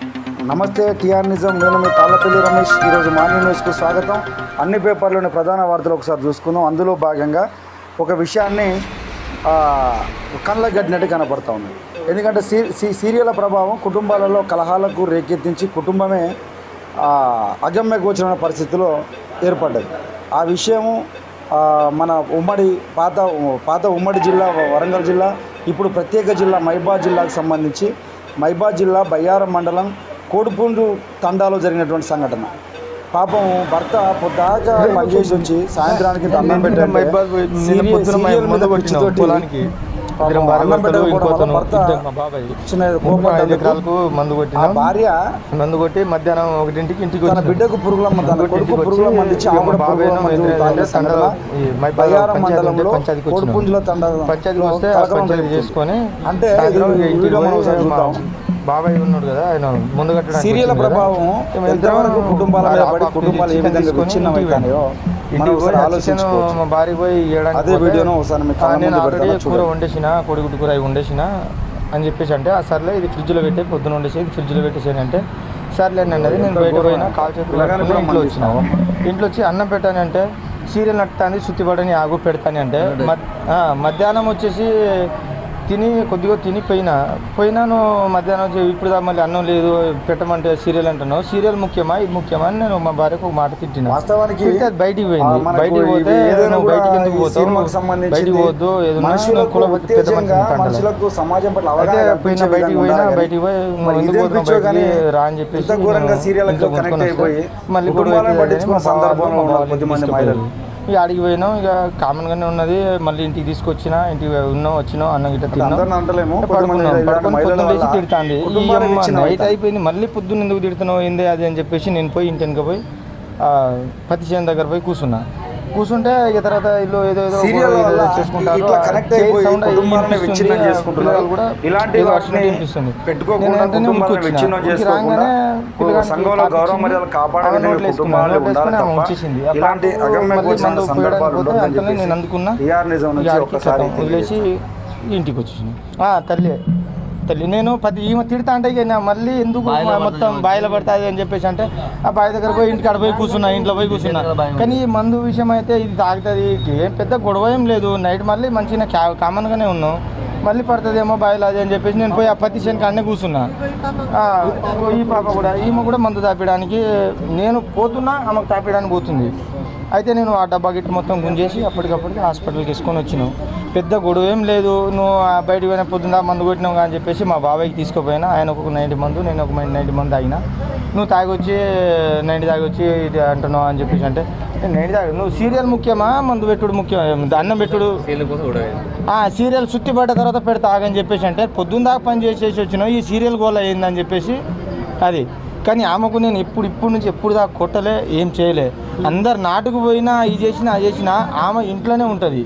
నమస్తే టిఆర్ నిజం. నేను మీ తాళ్ళపల్లి రమేష్. ఈరోజు మార్నింగ్ న్యూస్కు స్వాగతం. అన్ని పేపర్లోని ప్రధాన వార్తలు ఒకసారి చూసుకుందాం. అందులో భాగంగా ఒక విషయాన్ని కళ్ళ గడ్డినట్టు కనపడతా ఉంది. ఎందుకంటే సీ సీ సీరియల్ ప్రభావం కుటుంబాలలో కలహాలకు రేకెత్తించి కుటుంబమే అగమ్య గోచరమైన పరిస్థితిలో ఏర్పడ్డది. ఆ విషయము మన ఉమ్మడి పాత పాత ఉమ్మడి జిల్లా వరంగల్ జిల్లా ఇప్పుడు ప్రత్యేక జిల్లా మైబాద్ జిల్లాకు సంబంధించి మైబాద్ జిల్లా బయ్యారం మండలం కోడిపుండు తండాలో జరిగినటువంటి సంఘటన. పాపం భర్త పొద్దాక పనిచేసి వచ్చి సాయంత్రానికి అన్నం పెట్టండి ఎకరాలకు మందు ఆ కొట్టినాం భార్య మందు కొట్టి మధ్యాహ్నం ఒకటింటికి ఇంటికి తన వచ్చినాం. బిడ్డకు పురుగుల కొడుకు కొట్టి పురుగుల వచ్చి పంచాయతీ మండలంలో. కోడిపుంజుల తండ పంచాయతీకి వస్తే పంచాయతీ. చేసుకొని అంటే. బాబాయ్ ఉన్నాడు కదా ఆయన ముందు సీరియల్. ప్రభావం ఎంతవరకు కుటుంబాల మీద పడి కుటుంబాలు ఏ విధంగా విచ్ఛిన్నమవుతాయో ఇంటికి పోయి ఆలోచించుకోవచ్చు. పోయి అదే వీడియోను ఒకసారి నేను ఆల్రెడీ కూర. వండేసిన కోడిగుడ్డు కూర అవి వండేసిన అని చెప్పేసి అంటే ఆ సర్లే ఇది ఫ్రిడ్జ్లో పెట్టి పొద్దున వండేసి ఇది ఫ్రిడ్జ్లో పెట్టేసాను అంటే సర్లే అన్నది నేను బయట పోయినా కాల్ చేతులు ఇంట్లో వచ్చిన. ఇంట్లో వచ్చి అన్నం పెట్టాను అంటే సీరియల్ నట్టుతాను శుద్ధిపడని ఆగు పెడతాను అంటే మధ్యాహ్నం వచ్చేసి తిని కొద్దిగా తిని పోయినా. పోయినాను మధ్యాహ్నం ఇప్పుడు మళ్ళీ అన్నం లేదు పెట్టమంటే సీరియల్ అంటున్నావు. సీరియల్ ముఖ్యమా? ఇది ముఖ్యమా? అని నేను మా భార్యకు ఒక మాట తిట్టిన. వాస్తవానికి బయటికి పోయింది. బయటికి పోతే కూడా బయటికి ఎందుకు పోతావు? బయటికి పెద్ద. మనుషులకు సమాజం పట్ల అయితే పోయినా బయటికి పోయినా బయటికి పోయి ఎందుకు బయటికి రా అని చెప్పేసి మళ్ళీ మా సందర్భంలో కొద్దిమంది. మహిళలు. ఇక అడిగి పోయినాం ఇక కామన్గానే ఉన్నది. మళ్ళీ ఇంటికి తీసుకొచ్చిన ఇంటికి ఉన్నాం వచ్చినాం అన్నం గిట్ట తిన్నాం. తిడుతుంది. నైట్. అయిపోయింది మళ్ళీ పొద్దున్న ఎందుకు తిడుతున్నావు ఏంది అది అని చెప్పేసి నేను పోయి ఇంటి వెనక పోయి ఆ, పత్తి చేను దగ్గర పోయి కూర్చున్నా. కూర్చుంటే ఇక తర్వాత ఇల్లు ఏదో ఏదో సీరియల్ వల్ల. ఇట్లా కనెక్ట్ అయిపోయి వినిపిస్తుంది. విచ్ఛిన్నం చేసుకుంటున్నారు కూడా ఇలాంటి వాటిని. పెట్టుకోకుండా నేను వెంటనే కుటుంబాలను ఇంటికి వచ్చిన. విచ్ఛిన్నం చేసుకోకుండా సంఘంలో గౌరవ. మర్యాదలు వేసుకున్నా. కుటుంబాలు ఉండాలి తప్ప ఇలాంటి అగమ్య గోచరమైన సందర్భాలు నేను అందుకున్నా టీఆర్ నిజం నుంచి ఒకసారి ఇంటికి వచ్చేసిన ఆ, తల్లి తల్లి నేను పది ఈమె తిడతా అంటే ఇక నా మళ్ళీ ఎందుకు మొత్తం బాయిల పడుతుంది అని చెప్పేసి అంటే ఆ బావి దగ్గర పోయి ఇంటికి అక్కడ పోయి కూర్చున్నా ఇంట్లో పోయి కూర్చున్నా. కానీ ఈ మందు విషయం అయితే ఇది తాగుతుంది ఏం పెద్ద గొడవ ఏం లేదు. నైట్ మళ్ళీ మంచిగా కామన్గానే ఉన్నాం. మళ్ళీ పడుతుందేమో బాయిలో అది అని చెప్పేసి నేను పోయి ఆ పత్తి చేను కాడనే కూర్చున్నా. ఈ పాప కూడా ఈమె కూడా మందు తాపడానికి నేను పోతున్నా ఆమెకు తాపడానికి పోతుంది. అయితే నేను ఆ డబ్బా గిట్ట మొత్తం గుంజేసి అప్పటికప్పటికి హాస్పిటల్కి తీసుకొని వచ్చినావు పెద్ద గొడవ ఏం లేదు. నువ్వు ఆ బయటికి పోయిన పొద్దున్న మందు కొట్టినావు అని చెప్పేసి మా బాబాయ్కి తీసుకుపోయినా. ఆయన ఒక నైంటీ మందు నేను ఒక నైంటీ మందు తాగిన. నువ్వు తాగొచ్చి నైంటీ తాగొచ్చి ఇది అంటున్నావు అని చెప్పేసి అంటే "నేను నైంటీ తాగి నువ్వు సీరియల్ ముఖ్యమా? మందు పెట్టుడు ముఖ్యం అన్నం పెట్టుడు? ఆ సీరియల్ సుత్తి పడ్డ తర్వాత పెడతా ఆగని చెప్పేసి అంటే పొద్దున్న దాకా పని చేసేసి వచ్చినావు ఈ సీరియల్ గోల అయిందని చెప్పేసి అది. కానీ ఆమెకు నేను ఎప్పుడు ఇప్పుడు నుంచి ఎప్పుడు దాకా కొట్టలే ఏం చేయలే. అందరు నాటుకు పోయినా ఇది చేసినా అది చేసినా ఆమె ఇంట్లోనే ఉంటుంది.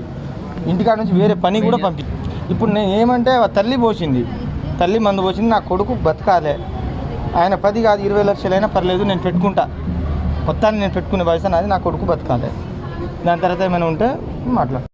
ఇంటికాడ నుంచి వేరే పని కూడా పంపి ఇప్పుడు నేను ఏమంటే తల్లి పోసింది. తల్లి మందు పోసింది నా కొడుకు బతకాలే. ఆయన పది కాదు ఇరవై లక్షలైనా పర్లేదు నేను పెట్టుకుంటా. మొత్తాన్ని నేను పెట్టుకునే వయసు నాది నా కొడుకు బతకాలి. దాని తర్వాత ఏమైనా ఉంటే మాట్లాడు.